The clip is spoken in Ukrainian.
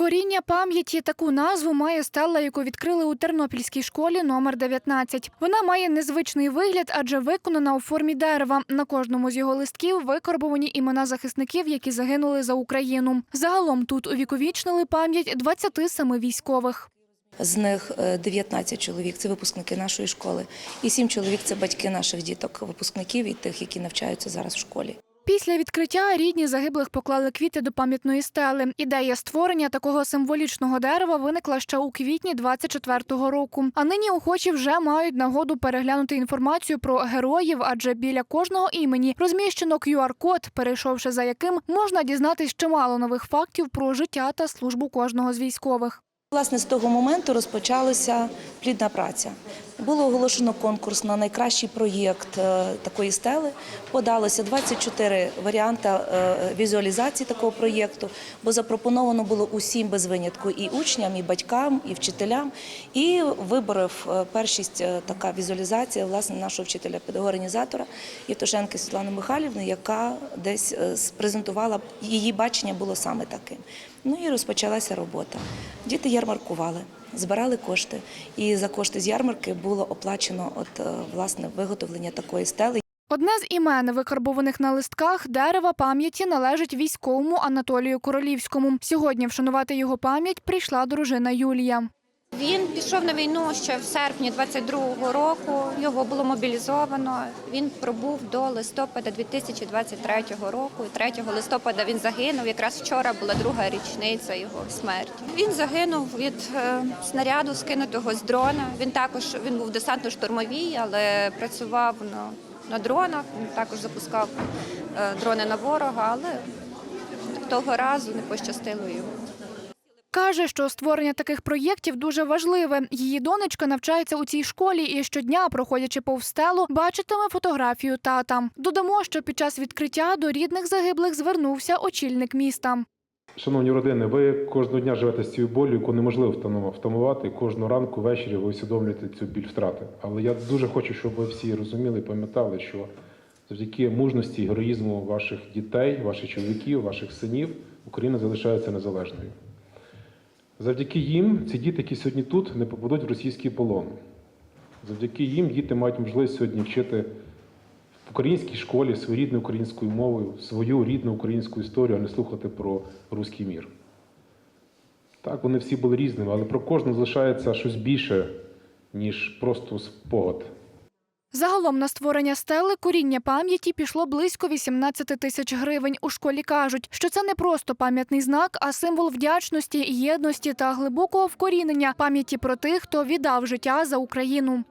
Коріння пам'яті таку назву має стела, яку відкрили у Тернопільській школі номер 19. Вона має незвичний вигляд, адже виконана у формі дерева. На кожному з його листків викорбовані імена захисників, які загинули за Україну. Загалом тут увіковічнили пам'ять 27 військових. З них е, 19 чоловік це випускники нашої школи, і 7 чоловік це батьки наших діток, випускників і тих, які навчаються зараз в школі. Після відкриття рідні загиблих поклали квіти до пам'ятної стели. Ідея створення такого символічного дерева виникла ще у квітні 24-го року. А нині охочі вже мають нагоду переглянути інформацію про героїв, адже біля кожного імені розміщено QR-код, перейшовши за яким можна дізнатись чимало нових фактів про життя та службу кожного з військових. Власне, з того моменту розпочалася плідна праця. Було оголошено конкурс на найкращий проєкт е, такої стели. Подалося 24 варіанти е, візуалізації такого проєкту, бо запропоновано було усім без винятку і учням, і батькам, і вчителям. І виборов е, першість така візуалізація власне нашого вчителя педагога-організатора Євтушенки Світлани Михайлівни, яка десь презентувала її бачення було саме таким. Ну і розпочалася робота. Діти ярмаркували, збирали кошти, і за кошти з ярмарки було оплачено от е, власне виготовлення такої стели. Одне з імен, викарбованих на листках дерева пам'яті, належить військовому Анатолію Королівському. Сьогодні вшанувати його пам'ять прийшла дружина Юлія. Він пішов на війну ще в серпні 22-го року. Його було мобілізовано. Він пробув до листопада 2023 року. І 3 листопада він загинув. Якраз вчора була друга річниця його смерті. Він загинув від е, снаряду, скинутого з дрона. Він також він був десантно-штурмовій, але працював на, на дронах. Він також запускав е, дрони на ворога, але того разу не пощастило йому. Каже, що створення таких проєктів дуже важливе. Її донечка навчається у цій школі і щодня, проходячи повз стелу, бачитиме фотографію тата. Додамо, що під час відкриття до рідних загиблих звернувся очільник міста. Шановні родини, ви кожного дня живете з цією болю, яку неможливо втамувати. І Кожного ранку, ввечері ви усвідомлюєте цю біль втрати. Але я дуже хочу, щоб ви всі розуміли і пам'ятали, що завдяки мужності і героїзму ваших дітей, ваших чоловіків, ваших синів Україна залишається незалежною. Завдяки їм ці діти, які сьогодні тут, не попадуть в російський полон. Завдяки їм діти мають можливість сьогодні вчити в українській школі свою українською мовою, свою рідну українську історію, а не слухати про руський мір. Так, вони всі були різними, але про кожного залишається щось більше, ніж просто спогад. Загалом на створення стели коріння пам'яті пішло близько 18 тисяч гривень. У школі кажуть, що це не просто пам'ятний знак, а символ вдячності, єдності та глибокого вкорінення пам'яті про тих, хто віддав життя за Україну.